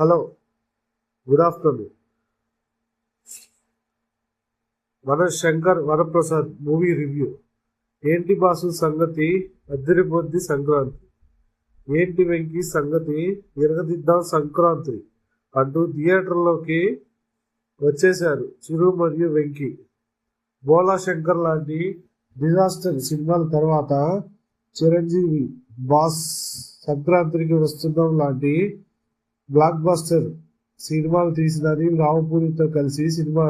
Hello good afternoon. మన Shankar Varaprasad movie review. ఏంటి boss సంగతి? అద్దరిపోద్ది సంక్రాంతి. ఏంటి వెంకీ సంగతి? ఎరగదిద్దాం సంక్రాంతి అంటూ థియేటర్లోకి వచ్చేశారు చిరు మరియు వెంకీ. బోలా శంకర్ లాంటి డిజాస్టర్ సినిమాల తర్వాత చిరంజీవి బాస్ సంక్రాంతికి వస్తున్నాం లాంటి బ్లాక్ బస్టర్ సినిమాలు తీసిన అనిల్ రావుపూరితో కలిసి సినిమా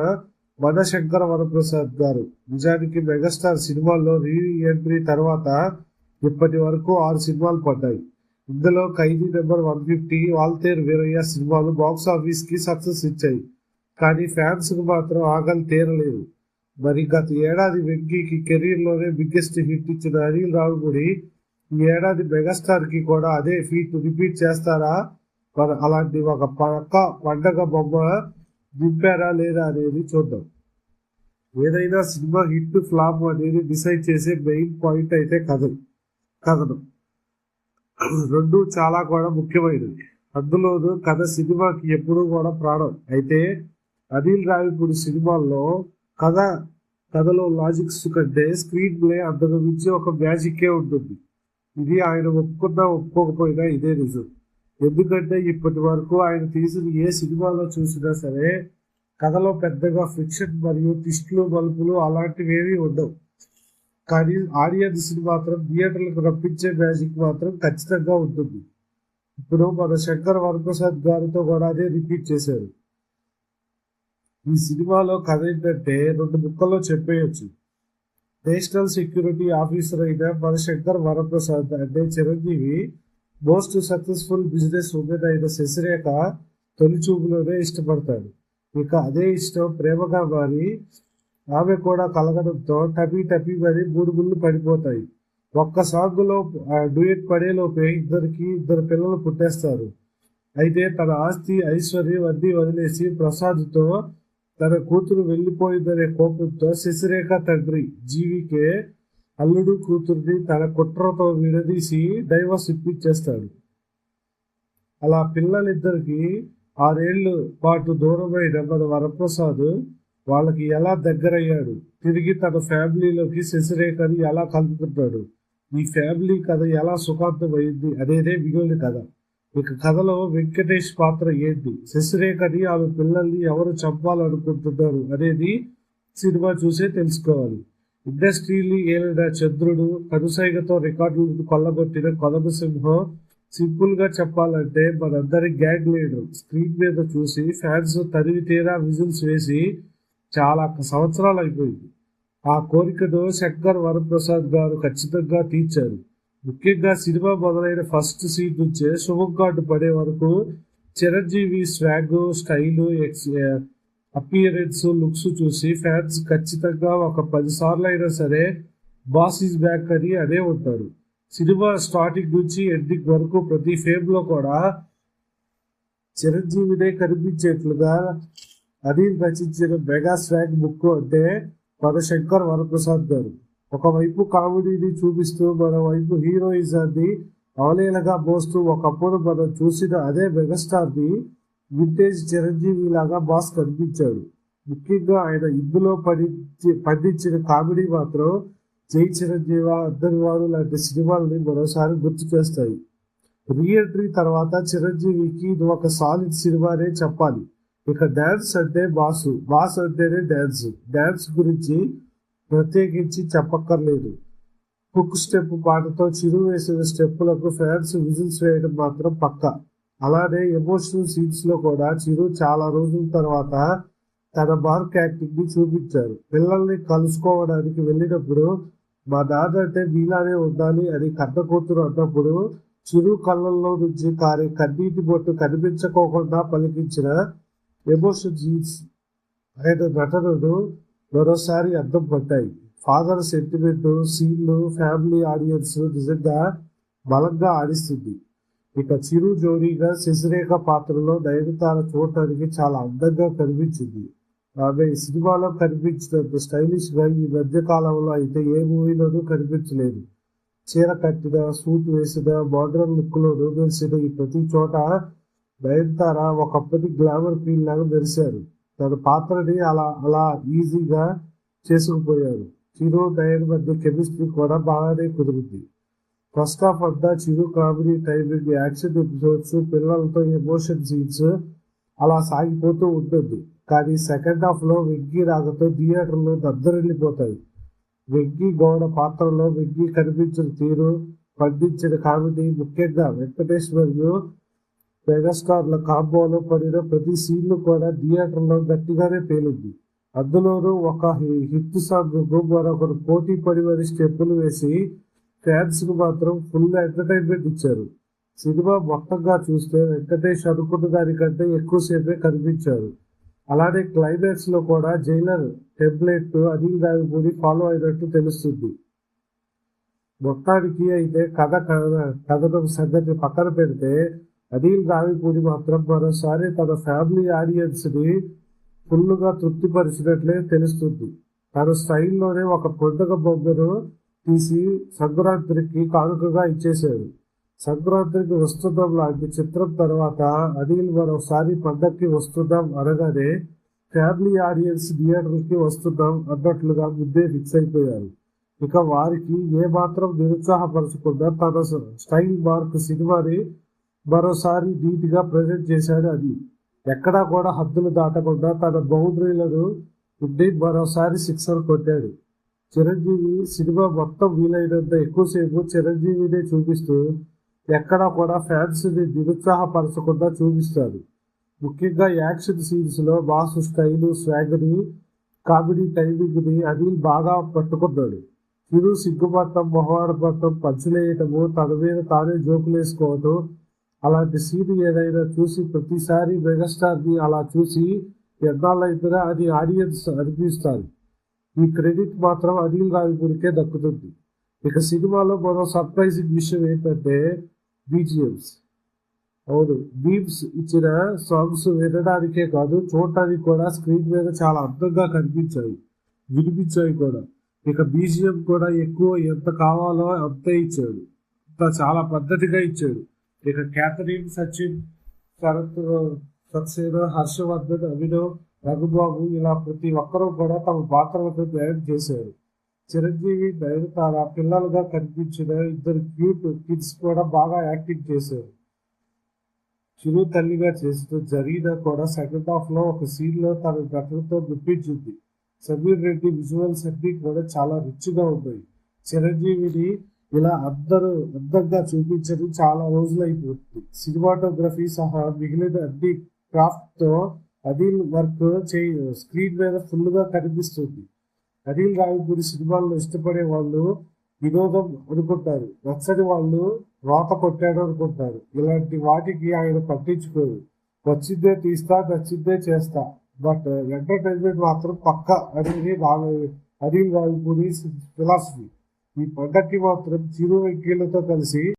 మనశంకర వరప్రసాద్ గారు. నిజానికి మెగాస్టార్ సినిమాల్లో రీ ఎంట్రీ తర్వాత ఇప్పటి వరకు ఆరు సినిమాలు పడ్డాయి. ఇందులో Khaidi number one fifty Waltair Veerayya సినిమాలు బాక్స్ ఆఫీస్కి సక్సెస్ ఇచ్చాయి. కానీ ఫ్యాన్స్కు మాత్రం ఆగలి తీరలేదు. మరి గత ఏడాది వెంకీకి కెరీర్లోనే బిగ్గెస్ట్ హిట్ ఇచ్చిన అనిల్ రావుపూడి ఈ ఏడాది మెగాస్టార్కి కూడా అదే ఫీట్ రిపీట్ చేస్తారా? అలాంటి ఒక పక్క పండగ బొమ్మ దింపారా లేదా అనేది చూద్దాం. ఏదైనా సినిమా హిట్ ఫ్లాప్ అనేది డిసైడ్ చేసే మెయిన్ పాయింట్ అయితే కథ కథనం. రెండు చాలా కూడా ముఖ్యమైనవి. అందులోనూ కథ సినిమాకి ఎప్పుడూ కూడా ప్రాణం. అయితే అనిల్ రావిపూడి సినిమాల్లో కథ కథలో లాజిక్స్ కంటే స్క్రీన్ ప్లే అంతకు మించి ఒక మ్యాజిక్కే ఉంటుంది. ఇది ఆయన ఒప్పుకున్నా ఒప్పుకోకపోయినా ఇదే నిజం. ఎందుకంటే ఇప్పటి వరకు ఆయన తీసిన ఏ సినిమాలో చూసినా సరే కథలో పెద్దగా ఫిక్షన్ మరియు ట్విస్టులు మలుపులు అలాంటివి ఏమీ ఉండవు. కానీ ఆడియన్స్ మాత్రం థియేటర్లకు రప్పించే మ్యాజిక్ మాత్రం ఖచ్చితంగా ఉంటుంది. ఇప్పుడు మన శంకర్ వరప్రసాద్ గారితో కూడా అదే రిపీట్ చేశారు. ఈ సినిమాలో కథ ఏంటంటే రెండు ముక్కల్లో చెప్పేయచ్చు. నేషనల్ సెక్యూరిటీ ఆఫీసర్ అయిన మన శంకర్ వరప్రసాద్ అంటే Chiranjeevi most successful business women అయిన శశిరేఖ తొలి చూపులోనే ఇష్టపడతాడు. ఇక అదే ఇష్టం ప్రేమగా మారి ఆమె కూడా కలగడంతో టపీ టపీ మరి మూడు ముళ్ళు పడిపోతాయి. ఒక్క సాంగ్లో డూయట్ పడేలోపే ఇద్దరికి ఇద్దరు పిల్లలు పుట్టేస్తారు. అయితే తన ఆస్తి ఐశ్వర్యం అన్నీ వదిలేసి ప్రసాద్తో తన కూతురు వెళ్ళిపోయిందనే కోపంతో శశిరేఖ తండ్రి జీవికే అల్లుడు కూతుర్ని తన కుట్రతో విడదీసి డైవర్స్ ఇప్పించేస్తాడు అలా పిల్లలిద్దరికి ఆరేళ్ళు పాటు దూరమైన మన వరప్రసాద్ వాళ్ళకి ఎలా దగ్గరయ్యాడు? తిరిగి తన ఫ్యామిలీలోకి శశిరేఖని ఎలా కలుపుకుంటాడు? ఈ ఫ్యామిలీ కథ ఎలా సుఖాంతమైంది అనేదే మిగిలిన కథ. ఇక కథలో వెంకటేష్ పాత్ర ఏంటి? శశిరేఖని ఆమె పిల్లల్ని ఎవరు చంపాలనుకుంటున్నారు అనేది సినిమా చూసే తెలుసుకోవాలి. ఇండస్ట్రీలు ఏలిన చంద్రుడు కనుసైగతో రికార్డులను కొల్లగొట్టిన కొదమ సింహం సింపుల్గా చెప్పాలంటే మనందరి గ్యాంగ్ లీడర్ స్క్రీన్ మీద చూసి ఫ్యాన్స్ తరివి తీరా విజిల్స్ వేసి చాలా సంవత్సరాలు అయిపోయింది. ఆ కోరికను శంకర్ వరప్రసాద్ గారు ఖచ్చితంగా తీర్చారు. ముఖ్యంగా సినిమా మొదలైన ఫస్ట్ సీన్ నుంచే శుభం కార్డు పడే వరకు Chiranjeevi swag style X appearance looks చూసి ఫ్యాన్స్ ఖచ్చితంగా ఒక పది సార్లు అయినా సరే బాస్ ఈజ్ బ్యాక్ అని అనే ఉంటారు. సినిమా స్టార్టింగ్ నుంచి ఎండింగ్ వరకు ప్రతి ఫేమ్లో కూడా చిరంజీవినే కనిపించేట్లుగా అనిల్ రచించిన మెగా స్వాగ్ బుక్ అంటే మన శంకర్ వరప్రసాద్ గారు. ఒకవైపు కామెడీని చూపిస్తూ మరోవైపు హీరోయిజాన్ని అవలేలగా మోస్తూ ఒకప్పుడు మనం చూసిన అదే మెగాస్టార్ని వింటేజ్ చిరంజీవి లాగా బాస్ కనిపించాడు. ముఖ్యంగా ఆయన ఇందులో పండించి పండించిన కామెడీ మాత్రం జై చిరంజీవ అందరి లాంటి సినిమాలని మరోసారి గుర్తు చేస్తాయి. రీఎంట్రీ తర్వాత చిరంజీవికి ఇది ఒక సాలిడ్ సినిమానే చెప్పాలి. ఇక డ్యాన్స్ అంటే బాసు. బాస్ అంటేనే డ్యాన్స్ డ్యాన్స్ గురించి ప్రత్యేకించి చెప్పక్కర్లేదు. కుక్ స్టెప్ పాటతో చిరు వేసిన స్టెప్పులకు ఫ్యాన్స్ విజిల్స్ వేయడం మాత్రం పక్కా. అలానే ఎమోషనల్ సీన్స్లో కూడా చిరు చాలా రోజుల తర్వాత తన మార్క్ యాక్టింగ్ని చూపించారు. పిల్లల్ని కలుసుకోవడానికి వెళ్ళినప్పుడు మా నాన్న అంటే మీలానే ఉండాలి అని కన్న కూతురు అన్నప్పుడు చిరు కళ్ళల్లో నుంచి కారే కన్నీటి బొట్టు కనిపించకోకుండా పలికించిన ఎమోషన్ సీన్స్ ఆయన నటనను మరోసారి అర్థం పడ్డాయి ఫాదర్ సెంటిమెంట్ సీన్లు ఫ్యామిలీ ఆడియన్స్ నిజంగా బలంగా ఆడిస్తుంది. ఇక చిరు జోడీగా శశిరేఖ పాత్రలో నయనతార చూడటానికి చాలా అందంగా కనిపించింది. ఆమె ఈ సినిమాలో కనిపించినంత స్టైలిష్గా ఈ మధ్య కాలంలో అయితే ఏ మూవీలోనూ కనిపించలేదు. చీర కట్టిన సూట్ వేసిన మోడర్న్ లుక్ మెరిసిన ఈ ప్రతి చోట నయనతార ఒకప్పటి గ్లామర్ ఫీల్ లాగా మెరిశారు. తన పాత్రని అలా అలా ఈజీగా చేసుకుపోయారు. చిరు నయన్ మధ్య కెమిస్ట్రీ కూడా బాగానే కుదిరింది. First half Chiru comedy timing action episodes పిల్లలతో ఎమోషన్ సీన్స్ అలా సాగిపోతూ ఉంటుంది కానీ సెకండ్ హాఫ్లో వెంకీ రాకతో థియేటర్లు దద్దరిల్లిపోతాయి వెంకీ గౌడ పాత్రలో వెంకీ కనిపించిన తీరు పండించిన కామెడీ ముఖ్యంగా వెంకటేష్ మరియు మెగాస్టార్ల కాంబోలో పడిన ప్రతి సీన్లు కూడా థియేటర్లో గట్టిగానే పేలింది అందులోనూ ఒక హిట్ సాంగ్కు మరొకరు పోటీ పడి మరి స్టెప్పులు వేసి ఫ్యాన్స్కు మాత్రం ఫుల్ ఎంటర్టైన్మెంట్ ఇచ్చారు. సినిమా మొత్తంగా చూస్తే వెంకటేష్ అనుకున్న దానికంటే ఎక్కువసేపే కనిపించారు. అలానే క్లైమాక్స్లో కూడా జైలర్ టెంప్లెట్ అనిల్ రావిపూడి ఫాలో అయినట్టు తెలుస్తుంది. మొత్తానికి అయితే కథ కథ- కథనం సంగతి పక్కన పెడితే అనిల్ రావిపూడి మాత్రం మరోసారి తన ఫ్యామిలీ ఆడియన్స్ని ఫుల్గా తృప్తిపరిచినట్లే తెలుస్తుంది. తన స్టైల్లోనే ఒక పండుగ బొమ్మను తీసి సంక్రాంతికి కానుకగా ఇచ్చేశాడు. సంక్రాంతికి వస్తుందాం లాంటి చిత్రం తర్వాత అనిల్ మరోసారి పండక్కి వస్తుందాం అనగానే ఫ్యామిలీ ఆడియన్స్ థియేటర్కి వస్తున్నాం అన్నట్లుగా ముందే ఫిక్స్ అయిపోయారు. ఇక వారికి ఏమాత్రం నిరుత్సాహపరచకుండా తన స్టైల్ మార్క్ సినిమాని మరోసారి నీట్గా ప్రజెంట్ చేశాడు అది ఎక్కడా కూడా హద్దులు దాటకుండా తన బౌండరీలను ఉండి మరోసారి సిక్సర్ కొట్టాడు. చిరంజీవి సినిమా మొత్తం వీలైనంత ఎక్కువసేపు చిరంజీవినే చూపిస్తూ ఎక్కడా కూడా ఫ్యాన్స్ని నిరుత్సాహపరచకుండా చూపిస్తారు ముఖ్యంగా యాక్షన్ సీన్స్లో బాసు స్టైలు స్వాగ్ని కామెడీ టైమింగ్ని అనిల్ బాగా పట్టుకున్నాడు. చిరు సిగ్గుపట్టం మొహవాడపట్టం పంచులేయటము తన మీద తానే జోకులేసుకోవటం అలాంటి సీన్ ఏదైనా చూసి ప్రతిసారి మెగాస్టార్ని అలా చూసి ఎన్నాళ్ళైతేనే అది ఆడియన్స్ అనిపిస్తారు. ఈ క్రెడిట్ మాత్రం అనిల్ రావిపూడికే దక్కుతుంది. ఇక సినిమాలో మరో సర్ప్రైజింగ్ విషయం ఏంటంటే బీజిఎంస్. అవును బీమ్స్ ఇచ్చిన సాంగ్స్ వినడానికే కాదు చూడటానికి కూడా స్క్రీన్ మీద చాలా అందంగా కనిపించాయి. వినిపించాయి కూడా. ఇక బీజిఎం కూడా ఎక్కువ ఎంత కావాలో అంతే ఇచ్చాడు. అంత చాలా పద్ధతిగా ఇచ్చాడు. ఇక క్యాథరిన్ సచిన్ శరత్ సక్సేనా హర్షవర్ధన్ అభినవ్ రఘుబాబు ఇలా ప్రతి ఒక్కరూ కూడా తమ పాత్రలతో తయారు చేశారు. చిరంజీవి నయనతార పిల్లలుగా కనిపించిన ఇద్దరు క్యూట్ కిడ్స్ కూడా బాగా యాక్టింగ్ చేశారు. చిరు తల్లిగా చేసిన జరీనా కూడా సెకండ్ హాఫ్లో ఒక సీన్లో తన నటనతో మెప్పించింది. సమీర్ రెడ్డి విజువల్స్ అన్ని కూడా చాలా రిచ్గా ఉన్నాయి. చిరంజీవిని ఇలా అందరూ అందంగా చూపించడం చాలా రోజులు అయిపోతుంది సినిమాటోగ్రఫీ సహా మిగిలిన అన్ని క్రాఫ్ట్తో అనిల్ వర్క్ చేయ స్క్రీన్ మీద ఫుల్గా కనిపిస్తుంది. అనిల్ రావిపూడి సినిమాలను ఇష్టపడే వాళ్ళు వినోదం అనుకుంటారు. నచ్చని వాళ్ళు రోత కొట్టాడు అనుకుంటారు. ఇలాంటి వాటికి ఆయన పట్టించుకోరు. వచ్చిందే తీస్తా నచ్చిందే చేస్తా. బట్ ఎంటర్టైన్మెంట్ మాత్రం పక్క అనేది అనిల్ రావిపూడి ఫిలాసఫీ ఈ పండక్కి మాత్రం చిరు వెంకీలతో కలిసి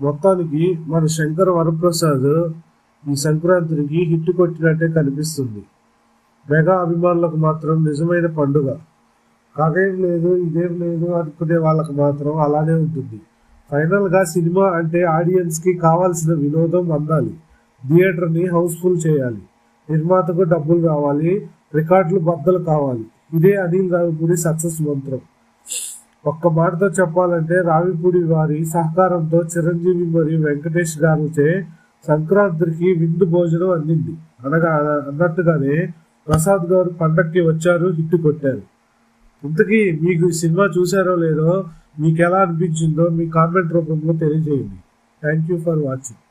మొత్తానికి మన శంకర్ వరప్రసాద్ ఈ సంక్రాంతికి హిట్ కొట్టినట్టే కనిపిస్తుంది. మెగా అభిమానులకు మాత్రం నిజమైన పండుగ. అదేం లేదు ఇదేం లేదు అనుకునే వాళ్ళకు మాత్రం అలానే ఉంటుంది. ఫైనల్గా సినిమా అంటే ఆడియన్స్కి కావాల్సిన వినోదం అందాలి. థియేటర్ని హౌస్ఫుల్ చేయాలి. నిర్మాతకు డబ్బులు రావాలి రికార్డులు బద్దలు కావాలి. ఇదే అనిల్ రావిపూడి సక్సెస్ మంత్రం. ఒక్క మాటతో చెప్పాలంటే రావిపూడి వారి సహకారంతో చిరంజీవి మరియు వెంకటేష్ గారిచే సంక్రాంతికి విందు భోజనం అందింది. అనగా అన్నట్టుగానే ప్రసాద్ గారు పండక్కి వచ్చారు హిట్ కొట్టారు. ఇంతకీ మీకు ఈ సినిమా చూసారో లేదో మీకు ఎలా అనిపించిందో మీ కామెంట్ రూపంలో తెలియజేయండి. Thank you for watching